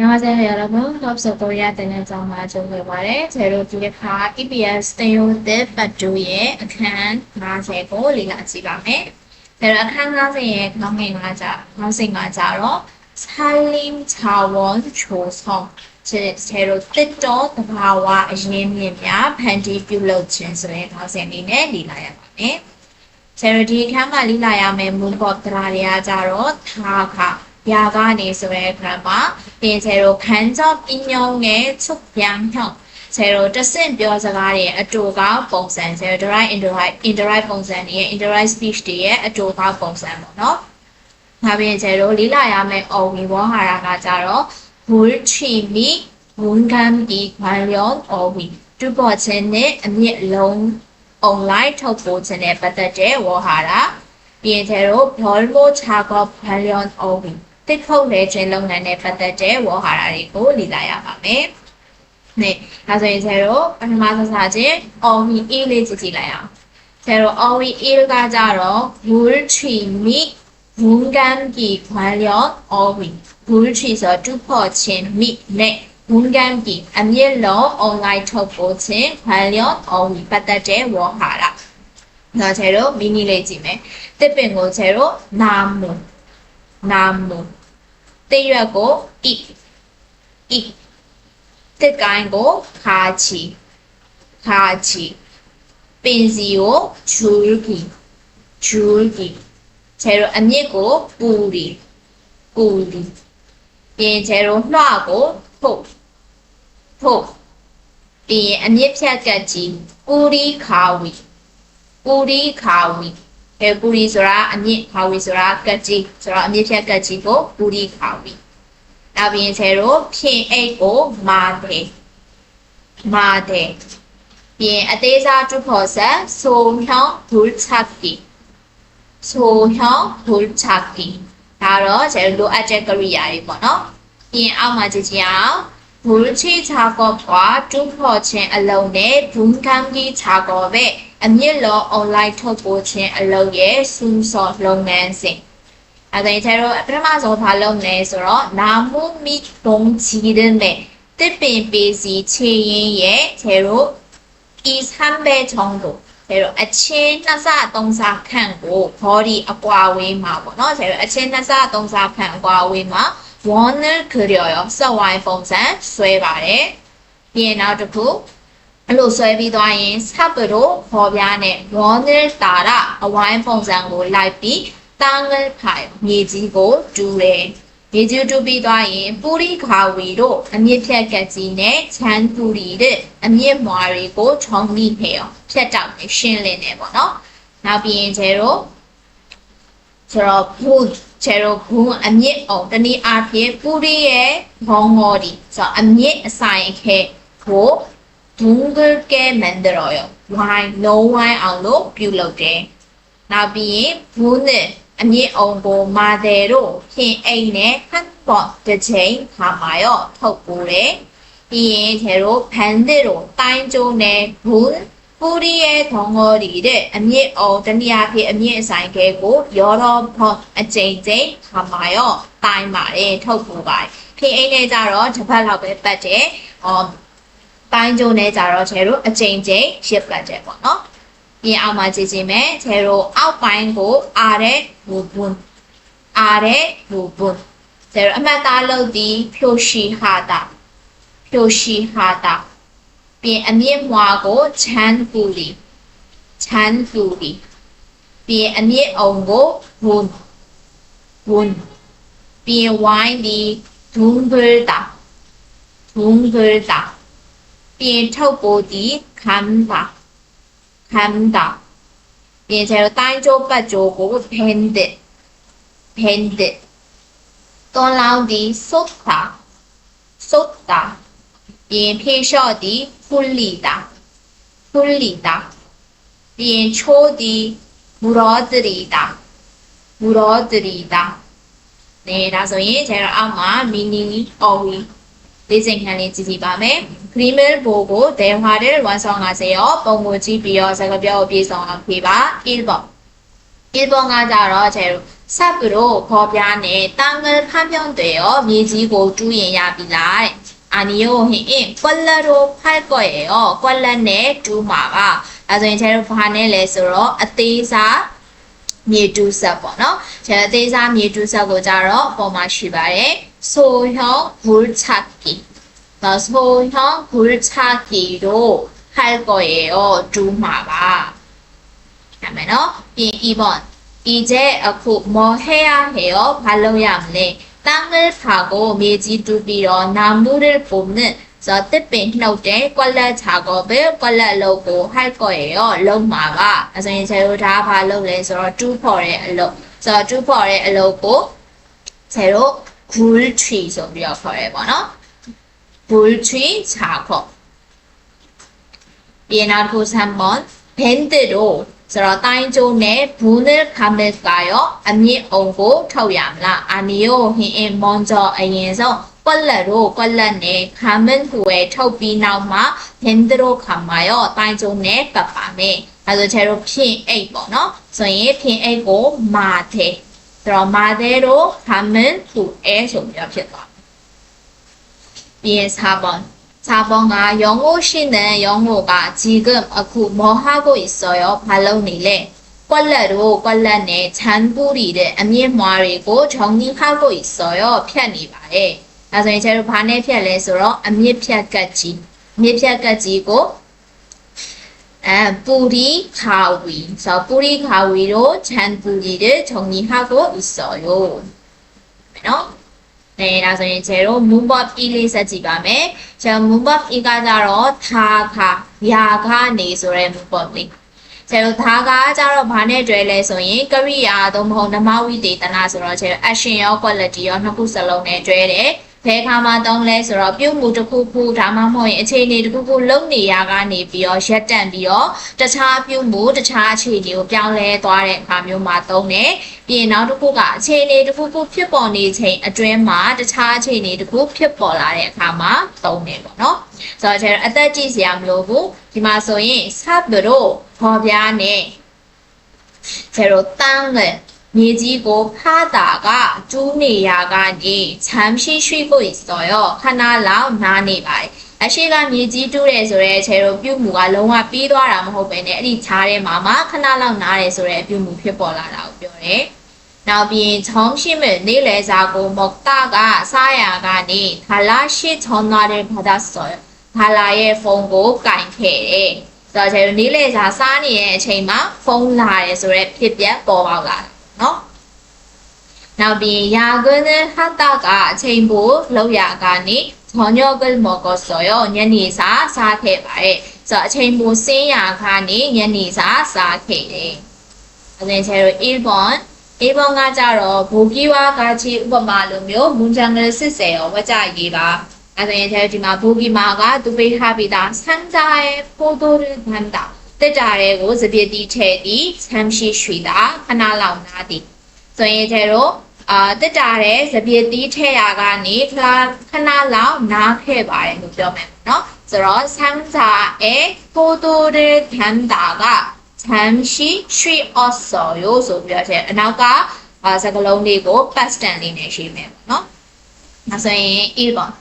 안녕하세요 여러분. 수업서 코리아 되는 정말 좋은 말에 제로 기획하 EBS 스테레오팁 받주의အခန်း50ကိုလေ့လာကြည့်ပါမယ်။ဒါတော့အခန်း50ရဲ့ခေါင်းငယ်ကကြခေါင်းစဉ်ကကြတော့ Salim Chawon Chosong ကျေရိုတစ်တော်တဘာဝအရင်းမြစ်များဖန်တီးပြုလုပ်ခြင်းဆိုတဲ့ခေါင်းစဉ်လေးနဲ့လေ့လာရပါမယ်။ကျေရိုဒီအခန်းမှာလေ့လာရမယ့်မူပေါ်တရားတွေကကြတော့ထားခ ရာကနေဆိုတဲ့အခန်းမှာပြင်ကျေရိုခန်းကြောပညုံငယ်ချုပ်ပြန်ဖြောင်းကျေရိုတဆင့်ပြောစကားတွေအတူကပုံစံကျေရို direct indirect indirect ပုံစံတွေရဲ့ indirect speech တွေရဲ့အတူကပုံစံပေါ့နော်။ဒါပြင်ကျေရိုလေ့လာရမယ့် OV ဘောဟာရကကြတော့ 불취미ဝန်ခံပြီးခွန်လျောင်း OV တူပေါ်ခြင်းနဲ့အမြင့်လုံး online ထုတ်ပို့ခြင်းနဲ့ပတ်သက်တဲ့ဝေါ်ဟာရပြင်ကျေရိုဘောလ်မိုချာကောခွန်လျောင်း OV တစ်ခုလဲခြင်းလုပ်ငန်းနဲ့ပတ်သက်တဲ့ဝေါ်ဟာရတွေကိုလေ့လာရပါမယ်။နဲ့ဒါဆိုရင်ဆရာတို့ပထမစစချင်း OVE လေးကြည့်ကြည့်လိုက်အောင်။ဆရာတို့ OVE ကကြတော့ wool tree meet ဝုန်ကန်ကြီးခွာလျော OVE wool tree ဆိုတူဖို့ချင်း meet နဲ့ဝန်ကံကြီးအမြင့်လုံး online ထုတ်ပို့ခြင်းခံလျော online ပတ်သက်တဲ့ဝေါ်ဟာရ။ဒါချေတို့မိနစ်လေးကြည့်မယ်။တစ်ပင်ကိုချေတို့နာမွန် မူတိရွက်ကိုဣဣတစ်ကိုင်းကိုခါချီခါချီပင်စီကိုချူကီချူကီကျေရိုအမြင့်ကိုပူရီပူရီပြင်ကျေရိုလှကိုထုတ်ထုတ်ပြင်အမြင့်ဖြတ်ကတ်ကြီးပူရီခါဝီပူရီခါဝီ အဲပူရီဆိုတာအမြင့်ခါဝီဆိုတာကတ်ကြီးဆိုတော့အမြင့်ဖြတ်ကတ်ကြီးကိုပူရီခါဝီနောက်ပြင်ကျေရိုဖြင်အိတ်ကိုမာတယ်မာတယ်ပြင်အသေးစားတူဖို့ဆက်ဆိုဖြောင်းဒူးချက်ကီဆိုဖြောင်းဒူးချက်ကီဒါတော့ကျေလိုအပ်တဲ့ကရိယာတွေပေါ့နော်ပြင်အောက်မှာကြည့်ကြည့်အောင်ဘူချီချာကောပွားတူဖို့ချင်းအလုံးနဲ့ဘုံကံကြီးချာကောပဲ အမြင့်လော online ထုတ်ပို့ခြင်းအလုံးရဲ့စူးစော်လုပ်ငန်းစဉ်အဲဒါကျတော့ပထမဆုံးဘာလုပ်လဲဆိုတော့နာမှုမိတုံးချီတဲ့နဲ့တစ်ပင်ပေးစီခြေရင်းရဲ့ကျတော့ဤဆမ်းပဲချောင်းတို့ကျတော့အချင်းနှစ်ဆသုံးဆခန့်ကို body အကွာဝေးမှာပေါ့နော်ကျတော့အချင်းနှစ်ဆသုံးဆခန့်အကွာဝေးမှာ warner ခရရောစက်ဝိုင်းပုံစံဆွဲပါတယ်ပြီးရင်နောက်တစ်ခု အဲ့လိုဆွဲပြီးသွားရင်ဆပ်ပရိုခေါ်ပြားနဲ့ warner တာရအဝိုင်းပုံစံကိုလိုက်ပြီးတာငယ်ဖိုင်မြေကြီးကိုတူတယ်မြေကြီးတူပြီးသွားရင်ပူရီခါဝီတို့အမြင့်ဖြတ်ကက်ကြီးနဲ့ချမ်းပူရီတဲ့အမြင့်မွာတွေကိုခြုံမိနေအောင်ဖြတ်တောက်နေရှင်းလင်းနေပေါ့နော်နောက်ပြီးရင်ကျတော့ဆိုတော့ဘူးကျတော့ဘူးအမြင့်အောင်တနည်းအားဖြင့်ပူရီရဲ့ဘောင်းငေါ်ဒီဆိုတော့အမြင့်အဆိုင်ခဲကို ဒုံဂယ်ကဲမန်ဒရောယောဝိုင်းလုံးဝိုင်းအောင်လို့ပြုလုပ်တယ်နောက်ပြီးရင်ဘူးနဲ့အမြင့်အောင်ကိုမာတယ်တို့ဖြင့်အိမ်နဲ့ဟန်ပေါ့တစ်ချိန်ခါမှာရောထုတ်ပိုးတယ်ပြီးရင်ကျတော့ဖန်တဲ့တို့တိုင်းကျိုးနဲ့ဘူးပူရီရဲ့ထုံငေါ်ဒီတဲ့အမြင့်အောင်တနည်းအားဖြင့်အမြင့်အဆိုင်ခဲကိုရောတော့ဖို့အကျိန်ကျိန်ခါမှာရောတိုင်းပါတယ်ထုတ်ပိုးပါတယ်ဖြင့်အိမ်နဲ့ကြတော့တစ်ပတ်လောက်ပဲပတ်တယ်အော် တိုင်းကျိုးနဲ့ကြတော့ကျတော့အကျိန်ကျိန်ရှစ်ပတ်တယ်ပေါ့နော်ပြင်အောင်မှာကြည့်ကြည့်မယ်ကျတော့အောက်ပိုင်းကိုအားတဲ့ဘူပွန်းအားတဲ့ဘူပွန်းကျတော့အမှတ်သားလုပ်သည်ဖြိုရှိဟာတာဖြိုရှိဟာတာပြင်အမြင့်မွာကိုချမ်းပူလီချမ်းပူလီပြင်အမြင့်အောင်ကိုဝန်ဝန်ပြင်ဝိုင်းဒီဒုံဘယ်တာဒုံဘယ်တာ ပြင်ထုတ်ပိုးဒီခံတာခံတာပြင်ကျတော့တိုင်းကျိုးပတ်ကျိုးကိုဖင်တဲ့ဖင်တဲ့တွန်လောင်းဒီစုတ်တာစုတ်တာပြင်ဖြေလျှော့ဒီဖုလီတာဖုလီတာပြင်ချိုးဒီမူရောတရီတာမူရောတရီတာနေဒါဆိုရင်ကျတော့အောက်မှာမီနီအော်ဝီလေးစိန်ခံလေးကြည့်ကြည့်ပါမယ်။ Gmail ဘို့ကိုဒေဝါတဲ့150ရောပုံကိုကြည့်ပြီးတော့စကားပြောကိုပြေဆောင်အောင်ဖြေပါ။ Inbox Inbox ကကြတော့ကျဲစပ်ပြီးတော့ခေါ်ပြနဲ့တန်ငယ်ဖမ်းပြောင်းတယ်ရောမြေကြီးကိုတူးရင်ရပြီလားတဲ့အာနီယိုဟင်အင်းကွက်လက်တို့ဖိုက်ကော့ရဲ့ရောကွက်လက်နဲ့တူးမှာပါအဲဆိုရင်ကျတို့ဘာနဲ့လဲဆိုတော့အသေးစားမြေတူးဆက်ပေါ့နော်ကျန်အသေးစားမြေတူးဆက်ကိုကြတော့အပေါ်မှာရှိပါတယ်ဆိုဟောဘူချက်ကီ 소형 굴착기로 할 거예요. 주마바. 그러면은 2번. 이제 어, 그 뭐 해야 해요? 발로야 합네. 땅을 파고 매지 두비로 나무를 뽑는 저 뜻빈 노제 꼴라 작업을 꼴라로고 할 거예요. 로마바. 그래서 이제 다 발로래서 주포의 로. 저 주포의 로고 제로 굴취 소리가 거예요. ဆရာတို့ gul tree ဆိုပြီးတော့ခေါ်ရဲပေါ့နော် gul tree ခြာခေါ်ပြီးနောက်တစ်ခုဆမ်ပွန်ဘန်တစ်တို့ဆိုတော့တိုင်းကျိုးနဲ့ဘူးနဲ့ခမစ်ကရောအမြင့်အောင်ကိုထုတ်ရမလားအာနီယိုဟင်းအင်မွန်ဂျောအရင်ဆုံးကွက်လက်တို့ကွက်လက်နဲ့ခမစ်ကိုပဲထုတ်ပြီးနောက်မှာဘန်တို့ခမရောတိုင်းကျိုးနဲ့ကပ်ပါမယ်အဲဆိုချေတို့ဖြင်းအိတ်ပေါ့နော်ဆိုရင်ဖြင်းအိတ်ကိုမာတဲ့ဆိုတော့မာတဲ့တို့ခမစ်ကိုအဲဆိုပြီးတော့ဖြစ်သွား 예, 4번. 4번아, 영호 씨는 영호가 지금 아쿠 뭐 하고 있어요? 발로니래. 꼴라로 꼴라네 잔부리를 안밀머리고 정리하고 있어요. 편이바에. 그래서 제로 반에 편래서로 안밀편까지. 아, 안밀편까지고 아, 뿌리 가위. 그래서 뿌리 가위로 잔부리를 정리하고 있어요. 그럼 네, ဒါဆိုရင်ကျတို့ move up e လေးဆက်ကြည့်ပါမယ်။ကျန် move up e ကကြတော့ထားခါယာခနေဆိုရဲ move up လေး။ကျတို့ထားခါကြတော့ဘာနဲ့တွဲလဲဆိုရင်ကရိယာသို့မဟုတ်နမဝိတေသနာဆိုတော့ကျတို့ action ရော quality ရောနှစ်ခုစလုံးနဲ့တွဲတယ်။ ဘယ်ခါမှသုံးလဲဆိုတော့ပြုမှုတစ်ခုခုဒါမှမဟုတ်ရင်အခြေအနေတစ်ခုခုလုံနေရကနေပြီးတော့ရက်တန့်ပြီးတော့တခြားပြုမှုတခြားအခြေအနေကိုပြောင်းလဲသွားတဲ့အခါမျိုးမှာသုံးတယ်ပြီးရင်နောက်တစ်ခုကအခြေအနေတစ်ခုခုဖြစ်ပေါ်နေချိန်အတွင်းမှာတခြားအခြေအနေတစ်ခုဖြစ်ပေါ်လာတဲ့အခါမှာသုံးတယ်ပေါ့နော်ဆိုတော့ကျတော့အသက်ကြီးစရာမလိုဘူးဒီမှာဆိုရင် sub တို့ခေါ်ပြားနဲ့ကျတော့တန်းလေ မြေကြီးကိုဖားတာကကျူးနေရကနေချမ်းရှိရှိဖို့ဆိုရောခဏလောက်နားနေပါတယ်အရှိကမြေကြီးတူးတယ်ဆိုရဲခြေတို့ပြုတ်မှုကလုံးဝပြီးသွားတာမဟုတ်ပဲねအဲ့ဒီခြားထဲမှာမှခဏလောက်နားတယ်ဆိုရဲပြုတ်မှုဖြစ်ပေါ်လာတာကိုပြောတယ်နောက်ပြီးချောင်းရှိမဲ့နေလေစာကိုမောက်တာကစားရကနေခလာရှိချောင်းသားတဲ့ဘာသာဆိုရခလာရဲ့ဖုန်းကိုကင်ခဲ့တယ်ဆိုတော့ခြေတို့နေလေစာစားနေတဲ့အချိန်မှာဖုန်းလာတယ်ဆိုရဲဖြစ်ပြပေါ်ပေါက်လာတယ် နော်နောက်ပြီးယာကွန်းဟတ်တာကအချိန်ပိုလောက်ရကနေဂျော်ညော့ကမော်ကောဆိုရောညနေစာစားခဲ့ပါတယ်ဆိုတော့အချိန်ပိုစင်းရကနေညနေစာစားခဲ့တယ်အရင်ချေတို့1 bond 1 bond ကကြတော့ဘူကီဝါကချီဥပမာလိုမျိုးမွန်ဂျန်ဂယ်စစ်စေရောဝကြရေးပါအဲဒါရင်ကျဒီမှာဘူကီမာကသူပေးထားပြီးသားဆန်းကြရဲ့ဖို တိုရဒန်တာတက်တာတွေကိုစပြစ်တီးထည့်ပြီးဆမ်းရှိရွှေတာခဏလောက်နားသည်ဆိုရင်ကျတော့အာတက်တာတဲ့စပြစ်တီးထည့်ရကနေခဏခဏလောက်နားခဲ့ပါတယ်လို့ပြောမယ်နော်ဆိုတော့ဆမ်းစာအဲဖိုတိုရဒန်တာကဆမ်းရှိရွှေအော့ဆော်ရိုးဆိုပြီးတော့ကျအနောက်ကစကလုံးလေးကို past tense လေးနဲ့ရှိမယ်ပေါ့နော်ဒါဆိုရင် e ပေါ့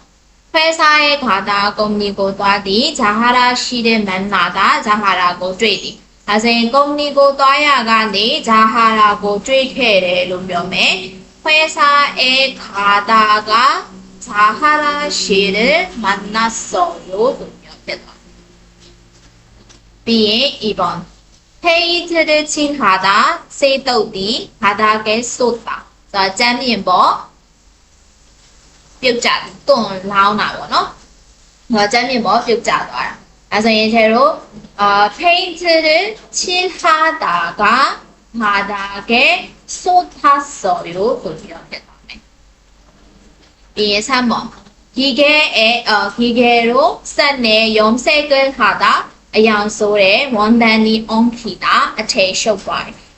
ဖဲစားရဲ့ခါတာကုမ္ပဏီကိုသွားသည်ဂျာဟာရာရှိတဲ့မန်နာတာဂျာဟာရာကိုတွေ့သည်အဲဆိုရင်ကုမ္ပဏီကိုသွားရကနေဂျာဟာရာကိုတွေ့ခဲ့တယ်လို့ပြောမယ်ဖဲစားရဲ့ခါတာကဂျာဟာရာရှိတဲ့မန်နာဆောလို့ဆိုပြောဖြစ်သွားပြီးရင်ဤပေါ့ဖေးချတဲ့ချင်း ခါတာစေတုတ်ဒီခါတာကဲဆိုတာဆိုတော့ကျမ်းမြင်ပေါ့ပြုတ်ကြတယ်တွန်လောင်းတာပေါ့နော်။ဟောကျမ်းမြင်ပေါ့ပြုတ်ကြသွားတာ။အဲဆိုရင်ကျတို့အာ painted ချင်းဟာတာကမာတာကဲဆိုတာဆော်ရိုဆိုပြီးတော့ဖြစ်သွားမယ်။ဒီဆမ်းပေါ့ဒီကဲအဲဒီကဲတို့စက်နဲ့ယုံစက်ကခါတာအယောင်ဆိုတဲ့ဝန်တန်နီအွန်ခီတာအထေရှုပ်သွားတယ်။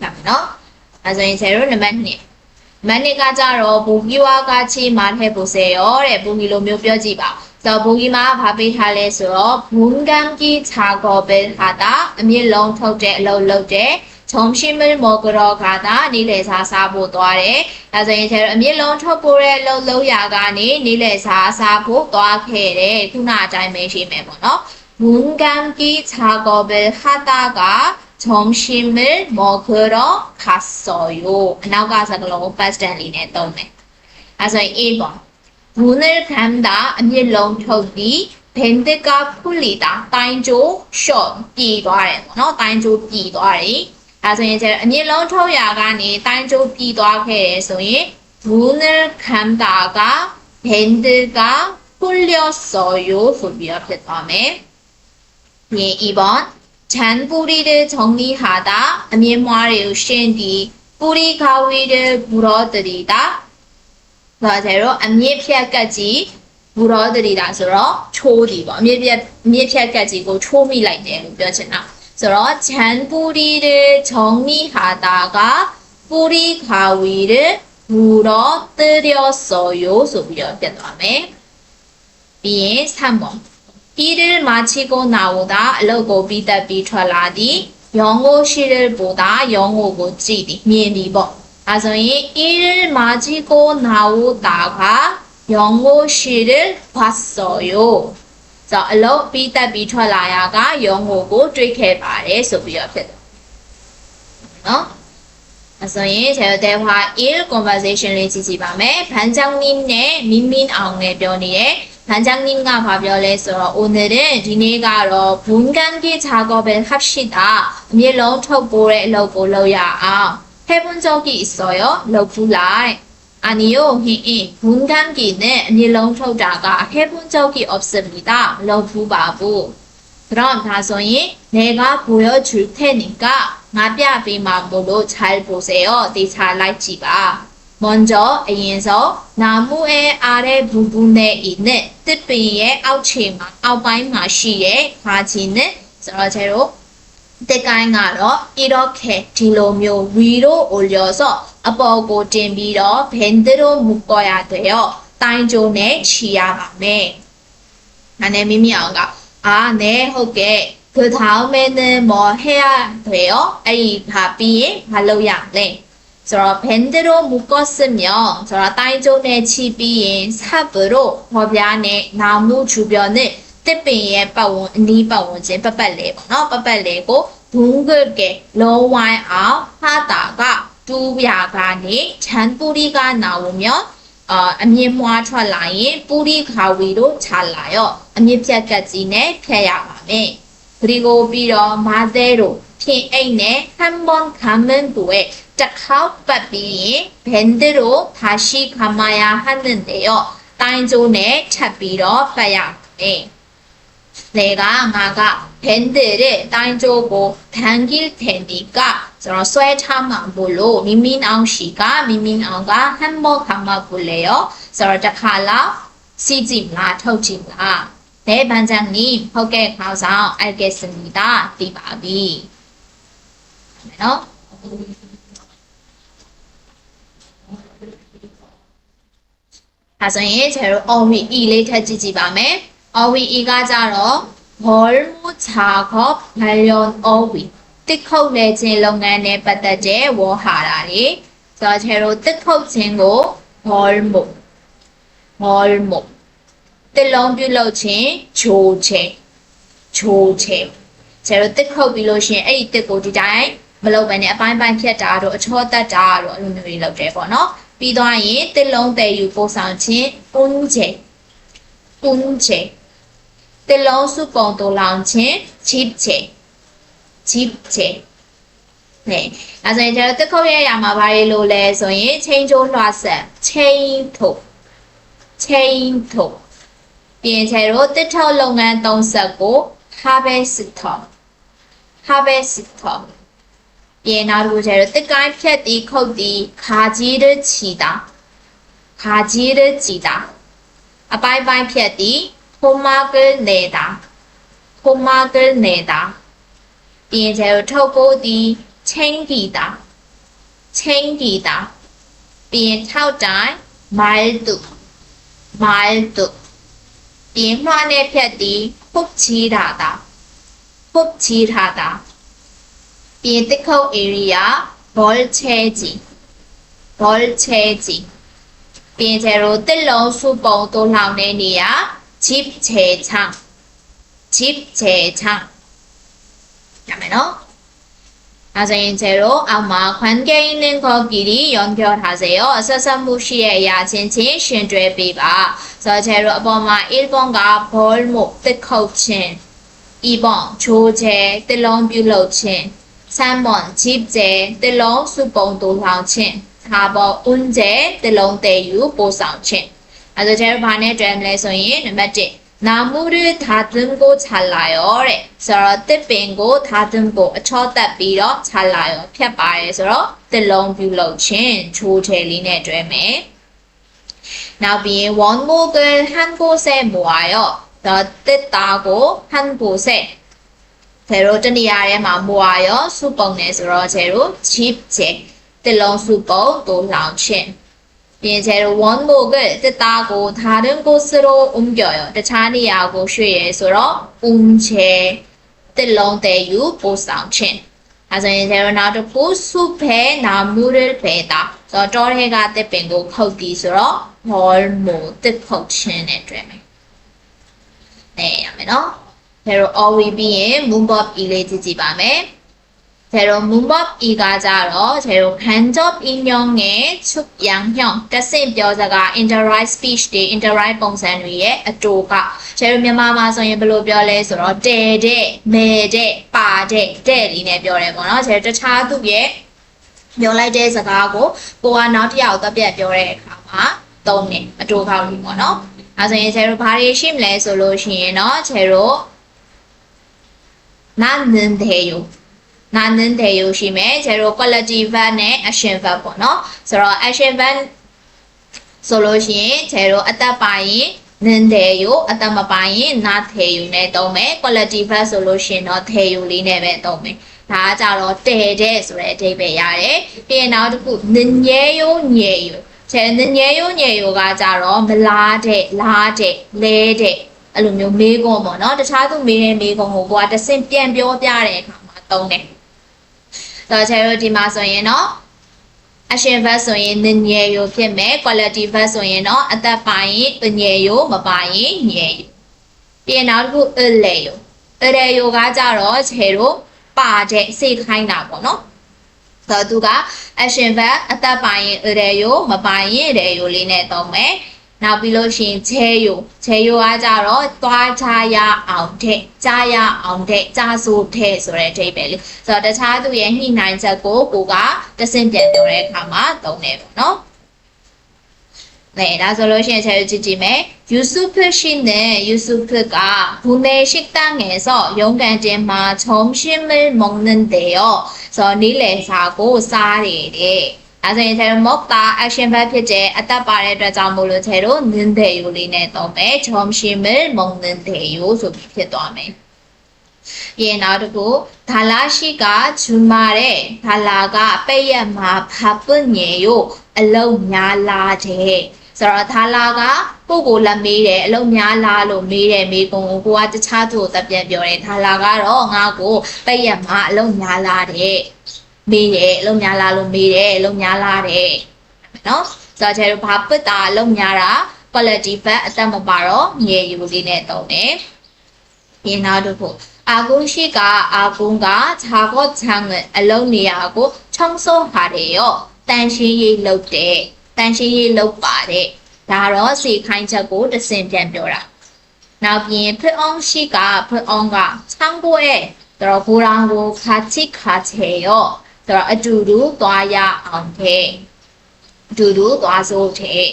မှတ်မယ်နော်အဲဆိုရင်ဆယ်တို့နံပါတ်2မန်နစ်ကကြတော့ဘူကီဝါကချီမာထဲပူဆယ်ရောတဲ့ဘူကီလိုမျိုးပြောကြည့်ပါဆိုဘူကီမှာဘာပေးထားလဲဆိုတော့ဘုန်ကမ်ကီချာဂောဘယ်ဟာတာအမြင့်လုံးထုတ်တဲ့အလုပ်လုပ်တဲ့ဂျုံရှိမဲမောဂရောကတာနေလေစားစားဖို့သွားတယ်။ဒါဆိုရင်ကျတော့အမြင့်လုံးထုတ်ပိုးတဲ့လှုပ်လှုပ်ရာကနေနေလေစားစားဖို့သွားခဲ့တယ်။ခုနအတိုင်းပဲရှိမယ်ပေါ့နော်။ဘုန်ကမ်ကီချာဂောဘယ်ဟာတာက 점심을 먹으러 갔어요. 나가서로 빠스단리네 떠네. 그래서 1번 문을 간다 아니 롱턱이 밴드가 풀리다 단조 쇼 뛰다래 너 단조 뛰다래 그래서 이제 아니 롱턱야가니 단조 뛰다게 해서 문을 간다가 밴드가 풀렸어요. 소비어 그 다음에 예, 2번 잔 뿌리를 정리하다 아미마를 신디 뿌리 가위를 물어들이다 그대로 아미피아까지 물어들이다 그래서 초디 뭐 아미피아 아미피아까지 이거 초미 라이네 몇이나 그래서 잔 뿌리를 정리하다가 뿌리 가위를 물어뜨렸어요 소비어 변화매 비의 3번 일을 마치고 나오다 알고 비답이ထွက်လာသည် 영호실을 보다 영호고 찌디 미미버 아서이 일을 마치고 나오다가 영호실을 봤어요. 자, 알로 비답이 ထွက်လာ야가 영호고 တွေ့ခဲ့ပါတယ် ဆိုပြီးတော့ဖြစ်တယ်။နော်။အဆိုရင်제가 대화 1 conversation လေးကြည့်ကြည့်ပါမယ်။반장님နဲ့민민အောင်နဲ့ပြောနေတဲ့ 반장님과 바별에 서 오늘은 디네가로 분간기 작업을 합시다. 밀로 톡보레 로보로야. 해본 적이 있어요? 로블라이. 아니요, 히이. 분간기는 밀로 톡다가 해본 적이 없습니다. 로부바부. 그럼 다소이 내가 보여줄 테니까 나비아비마보로 잘 보세요. 네잘 라이치가. 먼저အရင်ဆုံးနာမှုအဲအားတဲ့ဘူးဘူးနဲ့ဤနဲ့တစ်ပင်ရဲ့အောက်ခြေမှာအောက်ပိုင်းမှာရှိတဲ့ခါချီနဲ့ဆိုတော့ကျတော့တက်ကိုင်းကတော့အီတော့ခဲဒီလိုမျိုးဝီတို့အိုလျော်စော့အပေါ်ကိုတင်ပြီးတော့ဘန်ဒရိုမူပေါ်ရတဲ့ရောတိုင်းကျိုးနဲ့ချီရပါမယ်။နာနေမိမိအောင်ကအာနဲ့ဟုတ်ကဲ့ဂထောင်းမင်းမော်ဟဲရတဲ့ရောအဲ့ဒီဟာပြီးရင်မလုပ်ရလဲ။ မှုချူပြောနဲ့တစ်ပင်ရဲ့ပတ်ဝန်းအနီးပတ်ဝန်းကျင်ပတ်ပတ်လေပေါ့နော်ပတ်ပတ်လေကိုဘုံကကလုံးဝိုင်းအောင်ဟာတာကတူပြာကနေချန်ပူရီကနာဝမြောအာအမြင့်မွားထွက်လာရင်ပူရီခါဝီတို့ခြာလာရောအမြင့်ဖြတ်ကတ်ကြီးနဲ့ဖျက်ရပါမယ်။ဂရီကိုပြီးတော့မာသဲတို့ ဖြင့်အိတ်နဲ့ဟမ်ဘွန်ခမ်မန်တို့ရဲ့တစ်ခေါက်ပတ်ပြီးရင်ဘန်ဒရိုဒါရှိခမာယာဟန်တဲ့ရောတိုင်းကျိုးနဲ့ထပ်ပြီးတော့ပတ်ရမယ်။내가ငါကဘန်ဒရဲ့တိုင်းကျိုးကိုဒန်ဂီလ်ထန်ဒီကကျွန်တော်ဆွဲထားမှာမို့လို့မိမိအောင်ရှိကမိမိအောင်ကဟမ်ဘောခမကူလေရောဆိုတော့တ 네, 반장님. 거기에 가서 알겠습니다. 띠바비. 가서 얘 제로 어휘 2를 찾지 밤에 어휘 2가 자로 벌무 작업 관련 어휘 뜻컵 내진 롱안에 바다제 워하라리 저 제로 뜻컵 진고 벌목 벌목 တစ်လုံးပြုလုပ်ခြင်းချိုးခြင်းချိုးခြင်းကျတို့တစ်ခုတ်ပြီးလို့ရှိရင်အဲ့ဒီတစ်ကိုဒီတိုင်းမလုပ်ဘဲနဲ့အပိုင်းပိုင်းဖြတ်တာတို့အချောတက်တာတို့အဲ့လိုမျိုးတွေလုပ်တယ်ပေါ့နော်ပြီးသွားရင်တစ်လုံးတည်ယူပို့ဆောင်ခြင်းဦးချေဦးချေတစ်လုံးစုပုံတူလောင်ခြင်းချစ်ချေချစ်ချေနေအဲဆိုရင်ကျတော့တစ်ခုတ်ရရမှာဘာလို့လဲဆိုရင်ချင်းချိုးလွှတ်ဆက်ချင်းထုတ်ချင်းထုတ် ပြင်ချေတို့တစ်ထောက်လုပ်ငန်းသုံးဆက်ကို harvest ထော harvest ထောပြီးရင်နောက်တစ်ခုကျတော့တစ်ကိုင်းဖြတ်တီခုတ်တီခါကြီးရချီတာခါကြီးရချီတာအပိုင်းပိုင်းဖြတ်တီဖိုမာကနေတာဖိုမာကနေတာပြီးရင်ကျတော့ထုတ်ပိုးတီချင်းဂီတာချင်းဂီတာပြီးရင်ထောက်တိုင်းမိုင်တူမိုင်တူ ပြီးရင်မှားနဲ့ဖြတ်တီဖုတ်ချီတာတာဖုတ်ချီတာတာပြင်တစ်ခုတ် area ဘောချဲကြီးဘောချဲကြီးပြင်ကျတော့တစ်လုံးစုပုံတိုးလောင်တဲ့နေရာ chip ချဲချောင်း chip ချဲချောင်းရမယ်နော် အဲဆိုရင်ကျတော့အောက်မှာခွန်ကိန်းလင်းခေါ်ကီရီရောင်းပြောထားစေရောအဆက်ဆက်မှုရှိရဲ့အရာချင်းချင်းရှင်တွဲပေးပါဆိုတော့ကျတော့အပေါ်မှာ1ပုံကဘောမို့တစ်ခုတ်ချင်းဤပုံချိုးချဲတစ်လုံးပြုလုပ်ချင်း 3번 집제 뜰롱 수봉 도상친 4번 운제 뜰롱 대유 보상친 아주 제일 반에 됨래 소인 넘버 1 나무를 다듬고 잘라 요. 그 래. 그래서 뜻빙고 다듬고 쳐다비로 잘라 요. 펴봐해서 뜻롱뷰로친 조제리네 되 매. 나비의 원목을 한 곳에 모아 요. 뜻따고 한 곳에 제로 뜨니아에만 모아 요. 수봉네 서로 제로 집재 뜻롱수봉 또 나오 친. ပြင်ကျတို့ one more ကတတာကိုဒါရင်ကိုစရိုအုံပြောရတခြားနေရာကိုရွှေ့ရဲဆိုတော့ um ချေတလုံးတဲ့ယူပို့ဆောင်ချင်းအဲဆိုရင်ကျတို့နောက်တစ်ခုစုဖဲနာမူရဖဲတာဆိုတော့တော်ထဲကတစ်ပင်ကိုခုတ်တီဆိုတော့ hall မို့တစ်ခုတ်ချင်းနဲ့တွေ့မယ်နေရမယ် နော်ဒါတော့ all we ပြီးရင် moonbob e လေးကြည့်ကြည့်ပါမယ်ဒါတော့ moonbob e ကကြတော့ဒါတော့ kanjob e ညောင်းငယ်ချုပ်ရန်ညောင်းတဆင့်ပြောစကား interright speech တွေ interright ပုံစံတွေရဲ့အတူကဒါတော့မြန်မာမှာဆိုရင်ဘယ်လိုပြောလဲဆိုတော့တဲတဲ့မဲတဲ့ပါတဲ့တဲ့လေးနဲ့ပြောတယ်ပေါ့နော်ဒါတော့တခြားသူရဲ့ပြောလိုက်တဲ့စကားကိုကိုကနောက်တစ်ယောက်တော့ပြတ်ပြောတဲ့အခါမှာသုံးတယ်အတူခေါက်လေးပေါ့နော်အဲဆိုရင်ကျတို့ဘာတွေရှိမလဲဆိုလို့ရှိရင်เนาะကျတို့ 나는데요. နာနင်းတယ်ရုပ်ရှိမယ် zero quality verb နဲ့ action verb ပေါ့နော်ဆိုတော့ action verb ဆိုလို့ရှိရင် zero အသက်ပါရင်နင်းတယ်ယူအသက်မပါရင်နာတယ်ယူနဲ့သုံးမယ် quality verb ဆိုလို့ရှိရင်တော့တယ်ယူလေးနဲ့ပဲသုံးမယ်ဒါကြတော့တဲတဲ့ဆိုတဲ့အဓိပ္ပာယ်ရတယ်။ပြီးရင်နောက်တစ်ခုနင်းရဲယုံညေယုကျန်နင်းရဲယုံညေယုကကြတော့မလားတဲ့လားတဲ့လဲတဲ့အဲ့လိုမျိုးမေးခွန်းပေါ့နော်။တခြားသူမေးတဲ့မေးခွန်းကိုကိုကတဆင့်ပြန်ပြောပြတဲ့အခါမှာသုံးတယ်။ တော့ကျတော့ဒီမှာဆိုရင်နော် action verb ဆိုရင်နညေယိုဖြစ်မယ် quality verb ဆိုရင်တော့အသက်ပါရင်ပညေယိုမပါရင်ညေယိုပြီးနောက်တစ်ခုအလေယိုအလေယိုကကြတော့ခြေတို့ပါတဲ့စိတ်ခိုင်းတာပေါ့နော်တော့သူက action verb အသက်ပါရင်အလေယိုမပါရင်အလေယိုလေးနဲ့သုံးမယ် နောက်ပြီးလို့ရှိရင်ခြေယိုခြေယိုကကြတော့သွားချရအောင်တဲ့ကြားရအောင်တဲ့ကြားဆိုတဲ့ဆိုတဲ့အဓိပ္ပာယ်လေးဆိုတော့တခြားသူရဲ့ညှိနှိုင်းချက်ကိုကိုကတဆင့်ပြန်ပြောတဲ့အခါမှာသုံးတယ်ပေါ့နော်네ဒါဆိုလို့ရှိရင်ဆက်ကြည့်ကြည့်မယ်ယူဆုဖရှိနေယူဆုဖကဘူမေရှိတန်းငယ်ဆိုရုံးကန်တင်မှာချုံရှင်းမမုံနန်တယ်ရောဆိုနီးလေစာကိုစားတယ်တဲ့ အဲဆိုရင်ခြေတို့ mock တာ action verb ဖြစ်တဲ့အသက်ပါတဲ့အတွက်ကြောင့်မို့လို့ခြေတို့ ninde yo လေးနဲ့သုံးမယ်ဂျုံရှင်မဲမုံ ninde yo ဆိုပြီးဖြစ်သွားမယ်ရေနောက်တစ်ခုဒါလာရှိကဂျူမာတဲ့ဒါလာကပဲ့ရက်မှာဖပွညေယိုအလုံးများလာတဲ့ဆိုတော့ဒါလာကကိုကိုလက်မေးတယ်အလုံးများလာလို့မေးတယ်မေးကုန်ကိုကတခြားသူ့ကိုတပြန်ပြောတယ်ဒါလာကတော့ငါ့ကိုပဲ့ရက်မှာအလုံးများလာတဲ့ မေးတယ်အလုံးများလားလို့မေးတယ်အလုံးများလားတယ်နော်ဆိုတော့ကျတော့ဘာပစ်တာအလုံးများတာ quality fat အသက်မပါတော့ငရေယူလေးနဲ့တုံးတယ်ရင်နောက်တစ်ခုအာဂုံရှိကအာဂုံကဂျာကောဂျန်အလုံးနေရာကိုချုံဆိုးပါတယ်ရောတန်ရှင်းရေးလုပ်တယ်တန်ရှင်းရေးလုပ်ပါတဲ့ဒါတော့စေခိုင်းချက်ကိုတစင်ပြန်ပြောတာနောက်ပြင်ဖွအောင်ရှိကဖွအောင်ကချောင်းပွဲတော်ကိုရောင်ကိုခါချိခါချေရော ဆိုတော့အတူတူသွားရအောင်တဲ့အတူတူသွားစို့တဲ့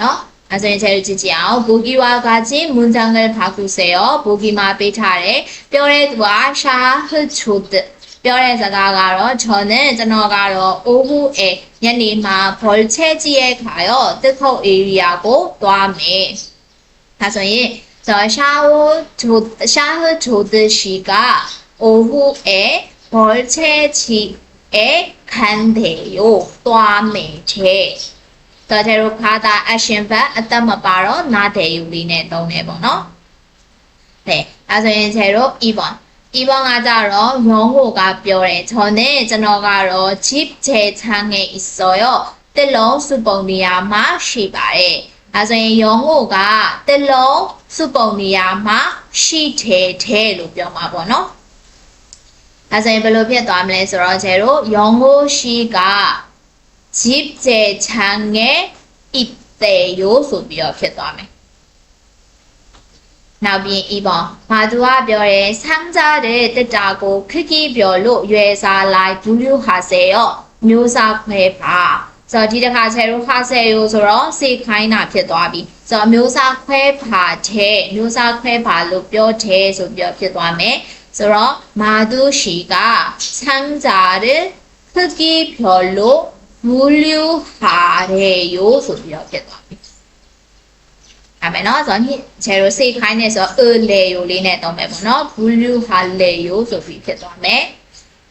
နော်အစင်ချဲကြည့်ကြအောင်ဘူဂီဝါကချင်းမွန်ဂျန်ဂယ်ဖာကူဆေရောဘူဂီမှာပေးထားတယ်ပြောတဲ့သူကရှာဟတ်ချိုဒ်ပြောတဲ့စကားကတော့ဂျွန်နဲ့ကျွန်တော်ကတော့အိုဟူအေညနေမှာဘော်ချဲကြည့်ရဲ့ခါရောတစ်ခုတ် area ကိုသွားမယ်ဒါဆိုရင်ဆိုရှာဟတ်ချိုရှာဟတ်ချိုဒ်ရှိကအိုဟူအေ 벌채지에간대요သွားမယ်တဲ့တော်တဲ့ခါတာ action verb အသက်မပါတော့နားတယ်ယူလေးနဲ့သုံးတယ်ပေါ့နော်။တဲ့အဲဆိုရင်ကျတော့ e ပေါ့ e ပေါ့ကကြတော့ရုံးကိုကပြောတယ်။ကျွန်နဲ့ကျွန်တော်ကတော့ jeep ချဲချမ်းငယ် 있어요 ။တစ်လုံးစုပုံနေရာမှာရှိပါတယ်။အဲဆိုရင်ရုံးကိုကတစ်လုံးစုပုံနေရာမှာရှိတယ်တဲ့လို့ပြောမှာပေါ့နော်။ အဲဆိုရင်ဘယ်လိုဖြစ်သွားမလဲဆိုတော့ကျဲတို့ယောင်ကိုရှိကဂျစ်ကျဲချန်ငယ်ဣတေယိုဆိုပြီးတော့ဖြစ်သွားမယ်နောက်ပြီးဤပေါ်မာသူကပြောတယ်ဆမ်းကြတဲ့တက်တာကိုခက်ကြီးပြောလို့ရွယ်စားလိုက်ဘူးလူဟာဆယ်ရော့မျိုးစားခွဲပါဆိုတော့ဒီတစ်ခါချေရိုဟာဆယ်ယိုဆိုတော့စေခိုင်းတာဖြစ်သွားပြီဆိုတော့မျိုးစားခွဲပါတဲ့မျိုးစားခွဲပါလို့ပြောတယ်ဆိုပြီးတော့ဖြစ်သွားမယ် ဆိုတော့မာသူရှိကဆန်းစားတဲ့ခက်ကြီးပြောလို့ဘူးလူဟာတဲ့ရောဆိုပြီးတော့ဖြစ်သွားပြီအမေနော်ဆိုတော့ချေရိုစေခိုင်းနေဆိုတော့အလေယိုလေးနဲ့တုံးမယ်ပေါ့နော်ဘူးလူဟာလေယိုဆိုပြီးဖြစ်သွားမယ်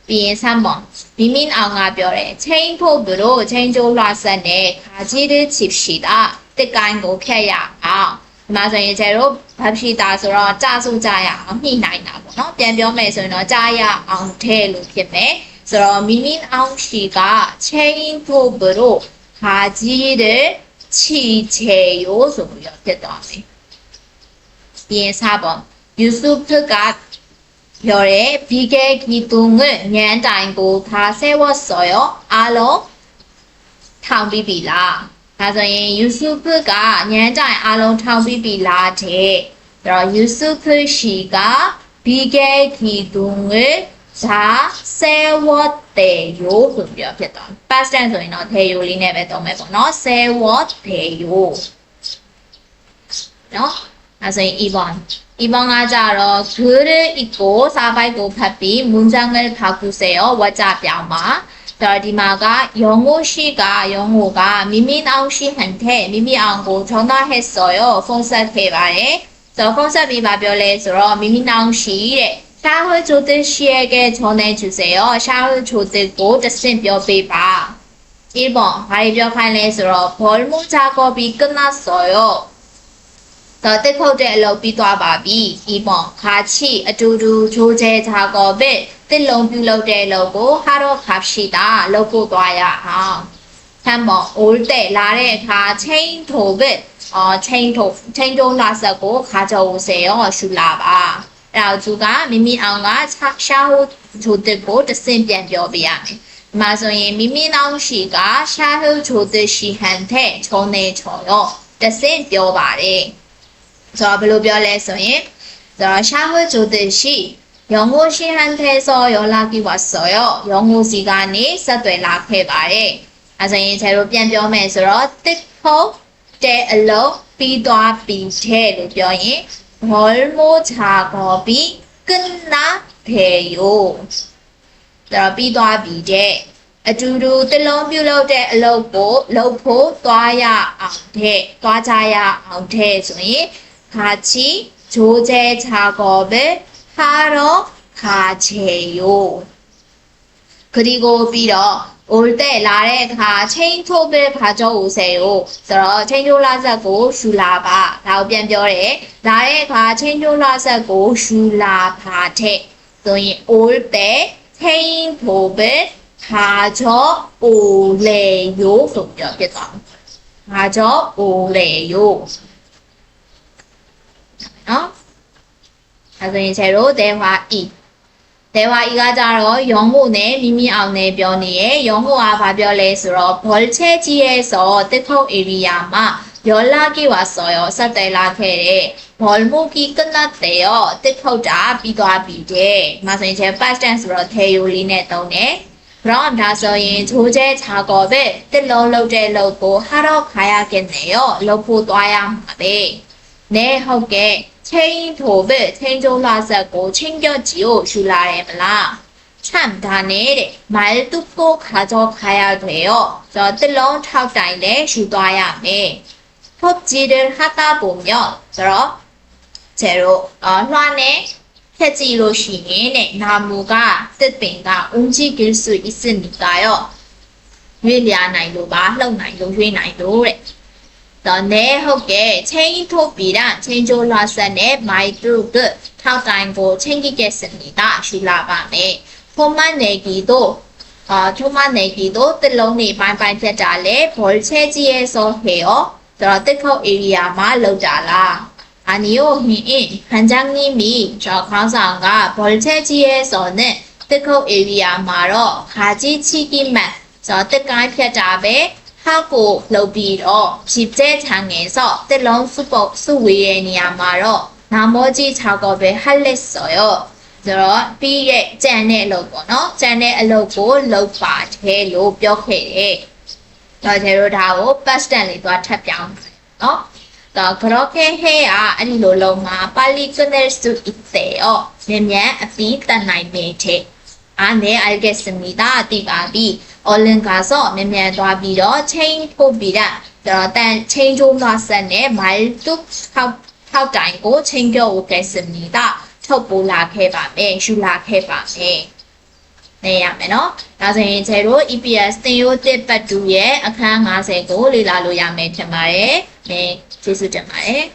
ပြီးရင်ဆမ်းပေါ့မိမိအောင်ကပြောတယ်ချင်းဖို့သူတို့ချင်းကျိုးလာဆက်နဲ့ခါကြီးတဲ့ချ စ်ရှိတာတက်ကိုင်းကိုဖျက်ရအောင်ဒီမှာဆိုရင်ကျတို့ဘာဖြစ်တာဆိုတော့ကြာစုကြရအောင်ညှိနိုင်တာပေါ့နော်ပြန်ပြောမယ်ဆိုရင်တော့ကြာရအောင်ထဲလို့ဖြစ်မယ်ဆိုတော့မိမိအောင်ရှိကချင်းဖို့သူတို့ခါကြီးတဲ့ချီချေရိုးဆိုပြီးတော့ဖြစ်သွားမယ်။ပြင်စားပေါ့ယူဆုဖကပြောရဲဘီကဲကီတုံငညန်တိုင်ကိုထားဆဲဝတ်စော်ရောအားလုံးထောင်ပြီးပြီလား။ ဒါဆိုရင်ယူဆုဖကညမ်းကြိုင်အလုံးထောင်ပြီးပြီလားတဲ့ဒါတော့ယူဆုဖရှိကဘီဂေကီဒုံငေဇာဆေဝတ်တေယိုဆိုပြီးတော့ဖြစ်သွား past tense ဆိုရင်တော့သေယိုလေးနဲ့ပဲသုံးမယ်ပေါ့နော်ဆေဝတ်သေယိုနော်အဲဆိုရင် Ivan Ivan ကကြတော့ good equal စာပိုက်ကိုဖတ်ပြီးမွန်ဂျန်ငယ်ဖာကူစေရောဝါကြပြောင်းပါ 더디마가 영호 씨가 영호가 미미나우 씨한테 미미하고 전화했어요. 폰사 대화에. 저 폰사 미마별에서 미미나우 씨에 샤워 조드 씨에게 전해주세요. 샤워 조드고 대신 뼈비바. 1번 발벽판에서 벌무 작업이 끝났어요. 더 뜻포제 엘로비도 아바비 2번 같이 두두 조제 작업을 တစ်လုံးပြုလုပ်တဲ့အလုပ်ကိုဟာတော့ခါရှိတာလုပ်ဖို့သွားရအောင်ထမ်းမော် old တဲ့လာတဲ့အခါ chain to bit အော် chain to chain to လာစကိုခါကြောစေရောရှူလာပါအဲ့တော့သူကမိမိအောင်ကရှာဟိုဂျိုတစ်ကိုတစင်ပြန်ပြောပြရမယ်မှာဆိုရင်မိမိနောင်ရှိကရှာဟိုဂျိုတစ်ရှိဟန်တဲ့ခြုံနေချော်ရောတစင်ပြောပါတယ်ဆိုတော့ဘယ်လိုပြောလဲဆိုရင်ဆိုတော့ရှာဟိုဂျိုတစ်ရှိ 영호시한테서연락이왔어요영호 씨가နေဆက်သွယ်လာခဲ့ပါတယ်အဲဆိုရင်ကျတို့ပြန်ပြောမယ်ဆိုတော့တစ်ဟုတ်တဲ့အလုံးပြီးသွားပြီတဲ့လို့ပြောရင်벌모 작업이 끝났대요. ဒါပြီးသွားပြီတဲ့အတူတူတလုံးပြုလုပ်တဲ့အလုပ်ကိုလုပ်ဖို့သွားရအောင်တဲ့သွားကြရအောင်တဲ့ဆိုရင် 같이 조제 작업을 하러 가세요. 그리고 빌어 올때 나래가 체인톱을 가져오세요. 들어 체인졸라자고 슈라바 라우변별에 나래가 체인졸라자고 슈라바테 올때 체인톱을 가져오래요. 가져오래요. 어? ဒါဆိုရင်ချေတို့ there were e there were e ကကြတော့ရုံးဖို့နဲ့မိမိအောင်နဲ့ပြောနေရယ်ရုံးဖို့ကဘာပြောလဲဆိုတော့ voltage ကြီးရဲ့ဆိုတစ်ထုပ် area မှာယောလာကိဝါဆော်ရောဆက်တယ်လာခဲ့တဲ့ဘောလ်မိုကီကနတ်တဲ့ရောတစ်ထုတ်တာပြီးသွားပြီတဲ့။မဆိုရင်ချေ past tense ဆိုတော့ theo လေးနဲ့သုံးတယ်။ ground ဒါဆိုရင်ဂျိုးကျဲချာကော်ပဲတစ်လုံးလုံးတဲ့လုံးကိုဟာတော့ခါရကင်တယ်ရောလှုပ်ဖို့သွားရမှာပဲ။နဲဟုတ်ကဲ့။ 체인톱을 챙겨놨었고 챙겨지요 줄라엠라 참 다네레 말 듣고 가져가야 돼요. 저들로 탑다이네 주도야 해. 톱질을 하다 보면 들어 제로 어환에 해지로 시인의 나무가 뜻뱅가 움직일 수 있으니까요. 윌리아 나이도 마, 렁 나이도, 휘 나이도, 그래. တော့နေဟုတ်ကဲ့ချင်းထုတ်ပြီးတာချင်းကျိုးလာဆက်နဲ့ my group ထောက်တိုင်းကိုချင်းကြီးကစနေတာရှိလာပါမယ်ဖုံးမနေကြီးတို့အာချုံမနေကြီးတို့တလုံးနေပိုင်းပိုင်းဖြတ်တာလေဘောလ်ချဲကြီးရဲ့ဆိုဟေရောတော့တက်ခုတ် area မှာလောက်ကြလားအနီယိုဟင်းအင်းဟန်ဂျန်နီမီကျော်ခေါင်းဆောင်ကဘောလ်ချဲကြီးရဲ့ဆိုနဲ့တက်ခုတ် area မှာတော့ခါကြီးချီကိမန်ဆိုတက်ကိုင်းဖြတ်တာပဲ ထောက်ကိုလှုပ်ပြီးတော့ပြည့်ကျဲချန်ငယ်ဆော့တစ်လုံးစုပုတ်စုဝေးရဲ့နေရာမှာတော့နာမောကြီး၆ကောပဲဟက်လက်ဆော်ရောဆိုတော့ပြီးရဲ့ကြံတဲ့အလုပ်ပေါ့နော်ကြံတဲ့အလုပ်ကိုလုပ်ပါတယ်လို့ပြောခဲ့တယ်။ဒါကျေတို့ဒါကို past tense လေးသွားထပ်ပြောင်းနော်။တော့ karaoke ဟဲကအဲ့ဒီလိုလုံးမှာ pali knesu itse ရောမြန်မြန်အပြီးတန်နိုင်ပေတဲ့ 아, 네, 알겠습니다. 띠가비. 얼른 가서 면면 도와비러 체인 포비라. 일단 체인 좀 놨었네. 말뚝 하우 다이고 챙겨 오겠습니다. 첩보락 해봐매, 슈락 해봐매. 네, 야매너. 나중에 제로 EBS 띄오 띠빠두에အခန်း50ကိုလေ့လာလို့ရမယ်ထင်ပါတယ်. 네,ကျေးဇူးတင်ပါတယ်.